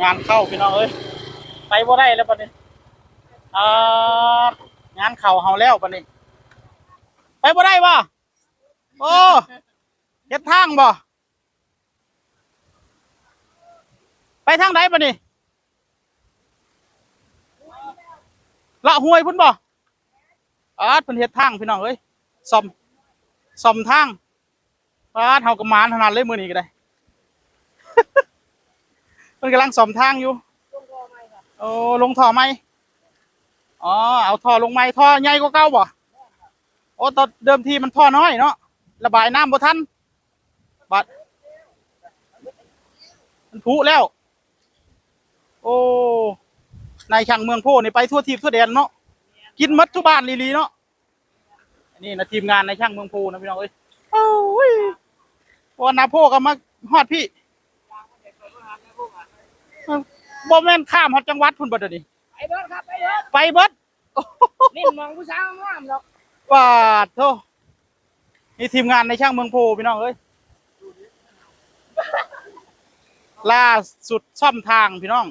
งานเข้าพี่น้องเอ้ยไปบ่ได้แล้วบัดนี้อ่างานเข้าเฮาแล้วบัดนี้ไปบ่ได้บ่โอ้เฮ็ดทางบ่ไปทางไหนบัดนี้ละห้วยพุ่นบ่อาดเพิ่นเฮ็ดทางพี่น้องเอ้ยซ่อมซ่อมทางอาดเฮาก็มานขนาดเลยมื้อนี้ก็ได้ พิ่นกำลังซ่อมทางอยู่โอ้ลงท่อไหมอ๋อเอาท่อลงไหมท่อใหญ่กว่าเก่าบ่โอ้ตอนเดิมทีมันท่อน้อยเนาะระบายน้ำบ่ทันบัดมันผุแล้ว โอ้นายช่างเมืองโพนี่ไปทั่วทีทั่วแดนเนาะกินมัดทุกบ้านลีๆเนาะอันนี้นะทีมงานนายช่างเมืองโพนะพี่น้องเอ้ยโอ้ยวันนาโพก็มาฮอดพี่ บ่แม่นข้ามฮอดจังหวัดพุ่นบ่เดี๋ยวนี้ไปเบิดครับไปเบิดไปเบิดนี่มองผู้สาวงามดอกปาดโทนี่ทีมงานในช่างเมืองโพพี่น้องเอ้ยล่าสุดซ่อมทางพี่น้อง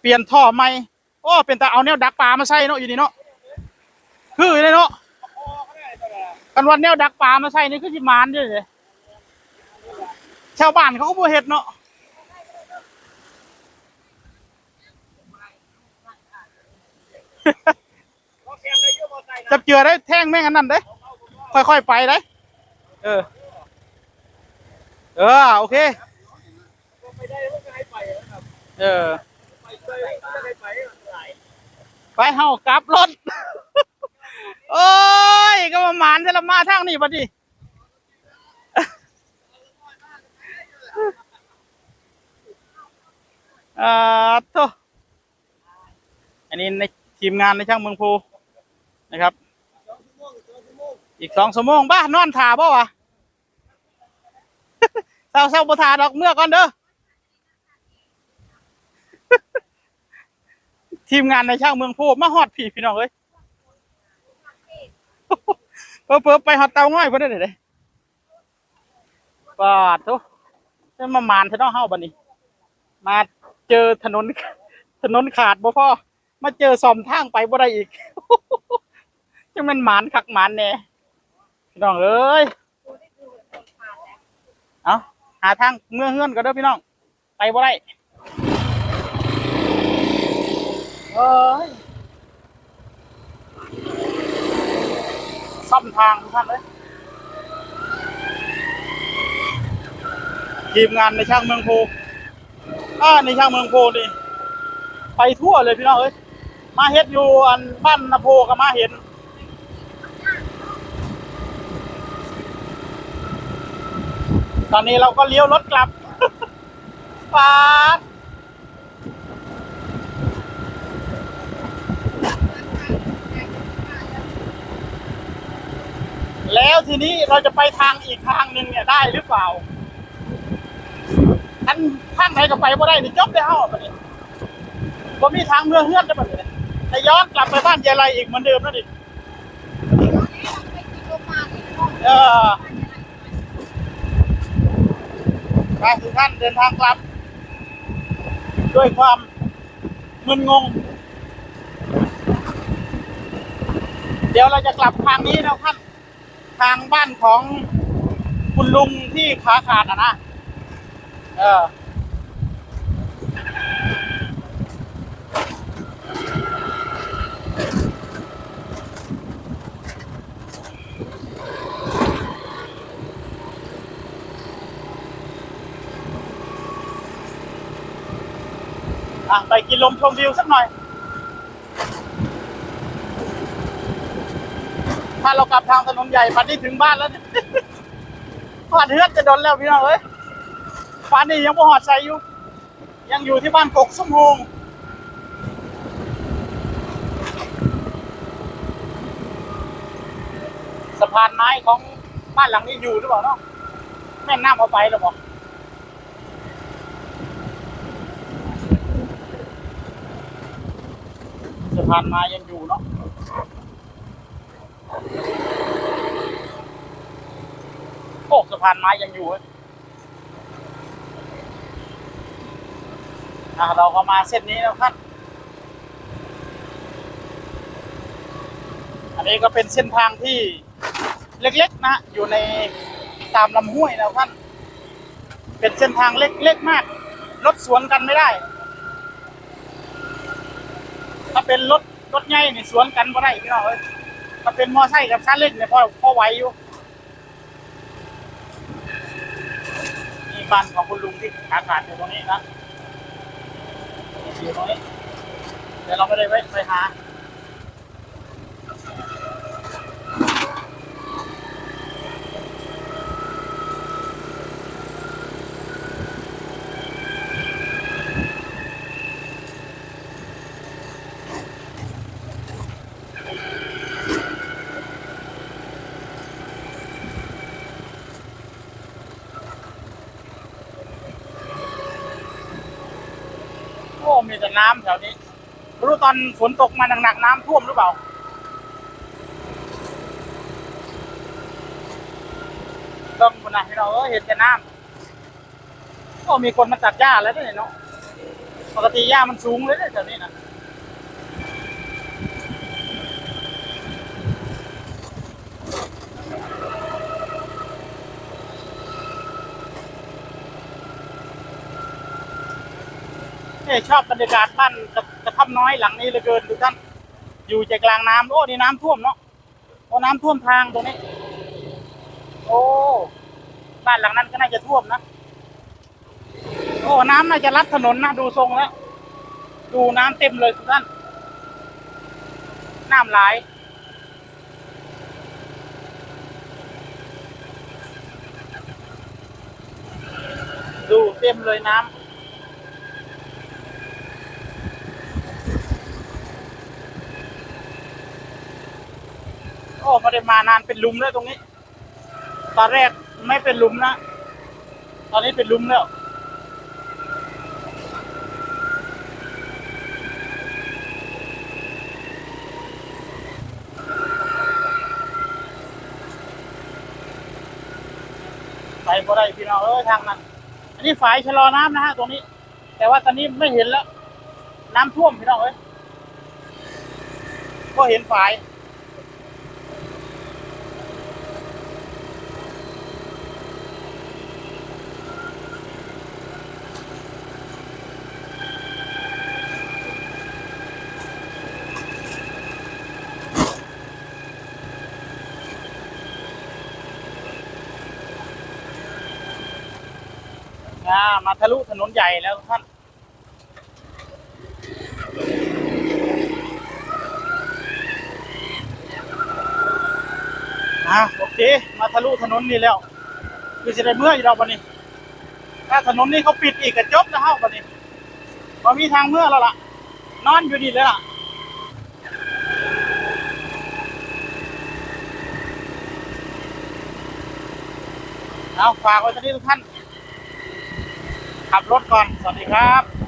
เปลี่ยนท่อใหม่โอ้เป็นแต่เอาแนวดักปลามาใส่เนาะอยู่นี่เนาะคือเลยเนาะกันวันแนวดักปลามาใส่นี่คือจิมานด้วยเลยชาวบ้านเขาก็บ่เฮ็ดเนาะ จับเจือได้แท่งแม่งอันนั้นเด้ ค่อยๆไปได้ เออ เออ โอเคเออ ไปเฮากลับรถ โอ้ย ก็มาหมานจะละมาทางนี้บัดนี้อ่าโตอันนี้ใน ทีมงานในช่างเมืองภูนะครับ อีกสองชั่วโมงบ้านอนถ่าบ่วะเศร้าเศร้าบ่ถ่าดอกเมื่อก่อนเด้อทีมงานในช่างเมืองโพมาฮอดพี่พี่น้องเอ้ยเพิ่มไปฮอดเตาง่อยเพิ่นได้เด้ปาดโตจะมามานเทน้องเฮาบัดนี้ มาเจอถนนถนนขาดบ่พ่อ มาเจอซอมทางไปบ่ได้อีกจังม่นหมานคักหมานแน่พี่น้องเอ้ยเอาหาทางเมื่อเฮือนก็เด้อพี่น้อง ไปบ่ได้เอ้ยซ่อมทางทุกท่านเลยทีมงานในช่างเมืองโพอ่าในช่างเมืองโพนี่ไปทั่วเลยพี่น้องเอ้ย มาเฮ็ดอยู่อันบ้านนาโพก็มาเห็น ตอนนี้เราก็เลี้ยวรถกลับฟาดแล้วทีนี้เราจะไปทางอีกทางหนึ่งเนี่ยได้หรือเปล่า อันทางไหนก็ไปบ่ได้นี่จบได้เฮาบัดนี้บ่มีทางเมืองเฮือนได้บัดนี้ แต่ย้อนกลับไปบ้านยายไรอีกเหมือนเดิมนั่นดิเออไปทุกท่านเดินทางกลับ ด้วยความมึนงง เดี๋ยวเราจะกลับทางนี้นะท่านทางบ้านของคุณลุงที่ขาขาดอะนะ เออ อะไปกินลมชมวิวสักหน่อย ถ้าเรากลับทางถนนใหญ่ปันนี้ถึงบ้านแล้วเนี่ยหอดเฮือจะโดนแล้วพี่น้องเอ้ยปันนี้ยังบ่หอดใส่อยู่ ยังอยู่ที่บ้านกกสมโฮงสะพานไม้ของบ้านหลังนี้อยู่หรือเปล่าเนาะแม่น้ำเอาไปหรือเปล่า สะพานไม้ยังอยู่เนาะโอ้สะพานไม้ยังอยู่เว้ยอะเราก็มาเส้นนี้แล้วท่าน อันนี้ก็เป็นเส้นทางที่เล็กๆนะ อยู่ในตามลำห้วยนะท่าน เป็นเส้นทางเล็กๆมาก รถสวนกันไม่ได้ เป็นรถรถใหญ่นี่สวนกันก็ได้พี่น้องเอ้ยถ้าเป็นมอไซค์กับซาเล้งเนี่ยพอพอไหวอยู่มีบ้านของคุณลุงที่ขาขาดอยู่ตรงนี้นะอยู่ตรงนี้เดี๋ยวเราไม่ได้ไปไปหา มีแต่น้ำแถวนี้ไม่รู้ตอนฝนตกมาหนักๆน้ำท่วมหรือเปล่าต้องคนนะให้เราเออเห็นแต่น้ำก็มีคนมาตัดหญ้าแล้วด้วยเนาะ ปกติหญ้ามันสูงเลยเนี่ยแถวนี้นะ เอ้ยชอบบรรยากาศบ้านกระท่อมน้อยหลังนี้เหลือเกินทุกท่าน อยู่ใจกลางน้ำโอ้นี่น้ำท่วมเนาะโอ้น้ำท่วมทางตรงนี้ โอ้บ้านหลังนั้นก็น่าจะท่วมนะโอ้น้ำน่าจะลัดถนนนะดูทรงแล้ว ดูน้ำเต็มเลยทุกท่านน้ำไหลดูเต็มเลยน้ำ ไม่ได้มานานเป็นลุมแล้วตรงนี้ ตอนแรกไม่เป็นลุมนะ ตอนนี้เป็นลุมแล้วไปบ่ได้พี่น้องเอ้ยทางนั้น อันนี้ฝายชะลอน้ำนะฮะตรงนี้ แต่ว่าตอนนี้ไม่เห็นแล้ว น้ำท่วมพี่น้องเอ้ยก็เห็นฝาย อ่ามาทะลุถนนใหญ่แล้วท่านอ่าโอเค มาทะลุถนนนี่แล้วคือจะได้เมื่อยเราบันนี้ ถ้าถนนนี้เขาปิดอีกก็จบแล้วเฮาบันนี้พอมีทางเมื่อแล้วล่ะ นอนอยู่นี่เลยล่ะเอาฝากไว้ตรงนี้ทุกท่าน ขับรถก่อน สวัสดีครับ